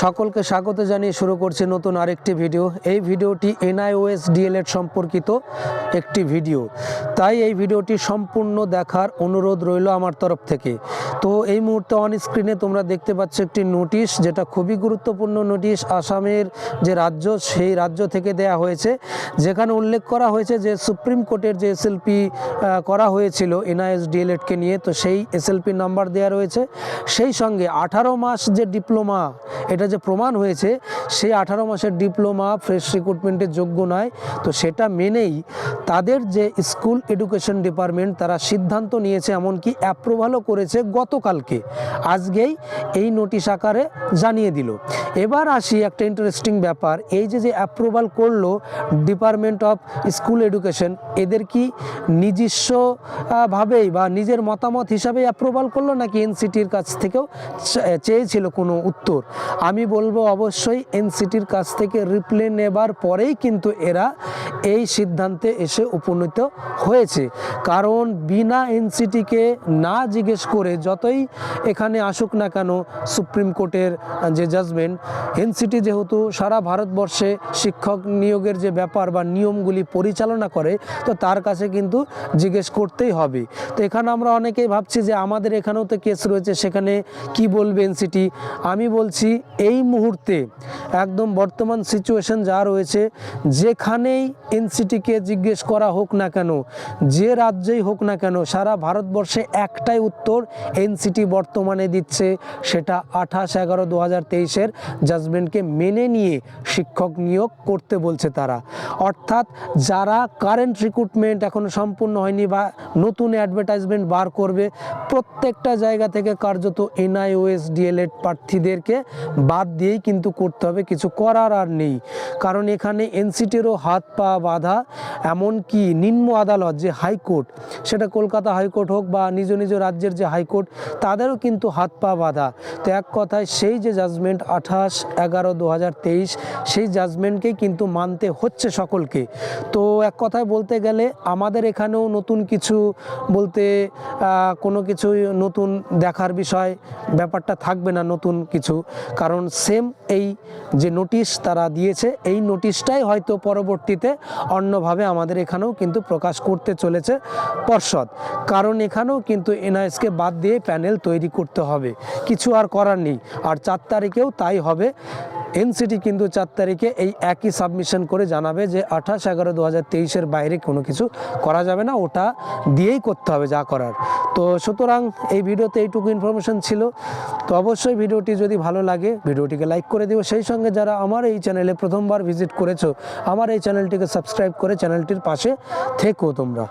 সকলকে স্বাগত জানিয়ে শুরু করছি নতুন আরেকটি ভিডিও। এই ভিডিওটি এনআইওএস ডিএলএড সম্পর্কিত। একটি ভিডিও। তাই এই ভিডিওটি সম্পূর্ণ দেখার অনুরোধ রইল আমার তরফ থেকে। তো এই মুহূর্তে অন স্ক্রিনে তোমরা দেখতে পাচ্ছ একটি নোটিশ যেটা খুবই গুরুত্বপূর্ণ নোটিশ আসামের যে রাজ্য, সেই রাজ্য থেকে দেয়া হয়েছে। যেখানে উল্লেখ করা হয়েছে যে সুপ্রিম কোর্টের যে এসএলপি করা হয়েছিল এনআইএস ডিএলএডকে নিয়ে, তো সেই এসএলপি নাম্বার দেওয়া রয়েছে। সেই সঙ্গে আঠারো মাস যে ডিপ্লোমা এটা যে প্রমাণ হয়েছে, সেই আঠারো মাসের ডিপ্লোমা ফ্রেশ রিক্রুটমেন্টের যোগ্য নয়। তো সেটা মেনেই তাদের যে স্কুল এডুকেশন ডিপার্টমেন্ট তারা সিদ্ধান্ত নিয়েছে, এমনকি অ্যাপ্রুভালও করেছে গতকালকে। আজকেই এই নোটিশ আকারে জানিয়ে দিল। এবার আসি একটা ইন্টারেস্টিং ব্যাপার। এই যে যে অ্যাপ্রুভাল করল ডিপার্টমেন্ট অফ স্কুল এডুকেশন এদের কি নিজস্ব ভাবেই বা নিজের মতামত হিসাবে অ্যাপ্রুভাল করল নাকি এনসিটির কাছ থেকেও চেয়েছিল কোনো উত্তর? আমি বলব অবশ্যই এনসিটির কাছ থেকে রিপ্লে নেবার পরেই কিন্তু এরা এই সিদ্ধান্তে এসে উপনীত হয়েছে। কারণ বিনা এনসিটিকে না জিজ্ঞেস করে যতই এখানে আসুক না কেন সুপ্রিম কোর্টের যে জাজমেন্ট এনসিটি যেহেতু সারা ভারতবর্ষে শিক্ষক নিয়োগের যে ব্যাপার বা নিয়মগুলি পরিচালনা করে, তো তার কাছে কিন্তু জিজ্ঞেস করতেই হবে। তো এখানে আমরা অনেকেই ভাবছি যে আমাদের এখানেও তো কেস রয়েছে, সেখানে কি বলবে এনসিটি? আমি বলছি এই মুহূর্তে একদম বর্তমান সিচুয়েশন যা রয়েছে, যেখানেই এনসিটিকে জিজ্ঞেস করা হোক না কেন, যে রাজ্যেই হোক না কেন, সারা ভারতবর্ষে একটাই উত্তর এনসিটি বর্তমানে দিচ্ছে, সেটা আঠাশ এগারো দু হাজার তেইশের জাজমেন্টকে মেনে নিয়ে শিক্ষক নিয়োগ করতে বলছে তারা। অর্থাৎ যারা কারেন্ট রিক্রুটমেন্ট এখনও সম্পূর্ণ হয়নি বা নতুন অ্যাডভার্টাইজমেন্ট বার করবে, প্রত্যেকটা জায়গা থেকে কার্যত এনআইওএস ডিএলএড প্রার্থীদেরকে বাদ দিয়েই কিন্তু করতে হবে, কিছু করার আর নেই। কারণ এখানে এনসিটিরও হাত পা বাঁধা এমনকি নিম্ন আদালত যে হাইকোর্ট, সেটা কলকাতা হাইকোর্ট হোক বা নিজ নিজ রাজ্যের যে হাইকোর্ট, তাদেরও কিন্তু হাত পা বাঁধা। তো এক কথায় সেই যে জাজমেন্ট আঠাশ এগারো দু সেই জাজমেন্টকেই কিন্তু মানতে হচ্ছে সকলকে। তো এক কথায় বলতে গেলে আমাদের এখানেও নতুন কিছু বলতে কোনো কিছু নতুন দেখার বিষয় ব্যাপারটা থাকবে না নতুন কিছু। কারণ সেম এই যে নোটিশ তারা দিয়েছে, এই নোটিশটাই হয়তো পরবর্তীতে অন্যভাবে আমাদের এখানেও কিন্তু প্রকাশ করতে চলেছে পর্ষদ। কারণ এখানেও কিন্তু এনআইএসকে বাদ দিয়ে প্যানেল তৈরি করতে হবে। কিছু আর করার নেই। আর চার তারিখেও তাই হবে। এনসিটি কিন্তু চার তারিখে এই একই সাবমিশন করে জানাবে যে আঠাশ এগারো দু হাজার তেইশের বাইরে কোনো কিছু করা যাবে না। ওটা দিয়েই করতে হবে যা করার। তো সুতরাং এই ভিডিওতে এইটুকু ইনফরমেশন ছিল। তো অবশ্যই ভিডিওটি যদি ভালো লাগে, ভিডিওটিকে লাইক করে দিও। সেই সঙ্গে যারা আমার এই চ্যানেলে প্রথমবার ভিজিট করেছ, আমার এই চ্যানেলটিকে সাবস্ক্রাইব করে চ্যানেলটির পাশে থেকো তোমরা।